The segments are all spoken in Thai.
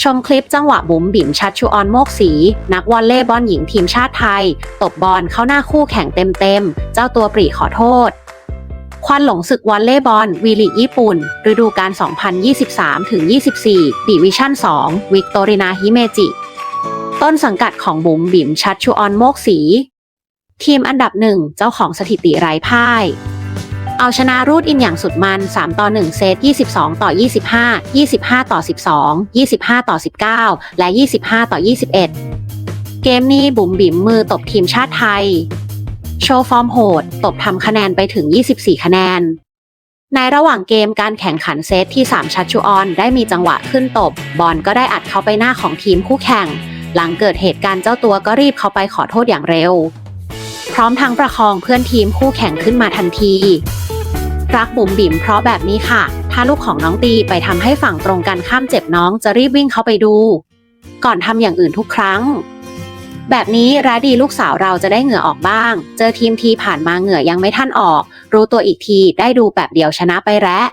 ชมคลิปจังหวะบุ๋มบิ๋มชัดชูออนโมกสี นักวอลเลย์บอลหญิงทีมชาติไทย ตบบอลเข้าหน้าคู่แข่งเต็มๆ เจ้าตัวปรีขอโทษ ควันหลงศึกวอลเลย์บอลวีลีกญี่ปุ่น ฤดูกาล 2023-24 ดิวิชั่น 2 วิกตอรินาฮิเมจิ ต้นสังกัดของบุ๋มบิ๋มชัดชูออนโมกสี ทีมอันดับหนึ่งเจ้าของสถิติไร้พ่าย เอาชนะรูดอินอย่างสุดมัน 3 ต่อ 1 เซต 22 ต่อ 25 25 ต่อ 12 25 ต่อ 19 และ 25 ต่อ 21 เกมนี้บุ๋มบิ๋มมือตบทีมชาติไทย โชว์ฟอร์มโหด ตบทำคะแนนไปถึง 24 คะแนน ในระหว่างเกมการแข่งขันเซตที่ 3 ชัดชูออนได้มีจังหวะขึ้นตบ บอลก็ได้อัดเข้าไปหน้าของทีมคู่แข่ง หลังเกิดเหตุการณ์เจ้าตัวก็รีบเข้าไปขอโทษอย่างเร็วพร้อมทั้งประคองเพื่อนทีมคู่แข่งขึ้นมาทันที รักบุ๋มบิ๋มเพราะแบบนี้ค่ะ ถ้าลูกของน้องตีไปทำให้ฝั่งตรงกันข้ามเจ็บน้องจะรีบวิ่งเข้าไปดู ก่อนทำอย่างอื่นทุกครั้ง แบบนี้ร้าดีลูกสาวเราจะได้เหงื่อออกบ้าง เจอทีมทีผ่านมาเหงื่อยังไม่ท่านออก รู้ตัวอีกทีได้ดูแบบเดียวชนะไปแล้ว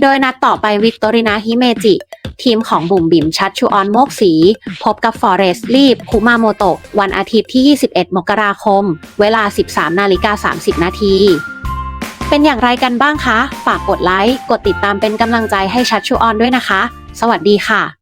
โดยนัดต่อไปวิกตอรินาฮิเมจิ ทีมของบุ๋มบิ๋มชัดชูออนโมกสี พบกับฟอเรสต์ลีบคุมาโมโตะวันอาทิตย์ที่ 21 มกราคม เวลา 13 นาฬิกา 30 นาที เป็นอย่างไรกันบ้างคะ ฝากกดไลค์ กดติดตามเป็นกำลังใจให้ชัดชูออนด้วยนะคะ สวัสดีค่ะ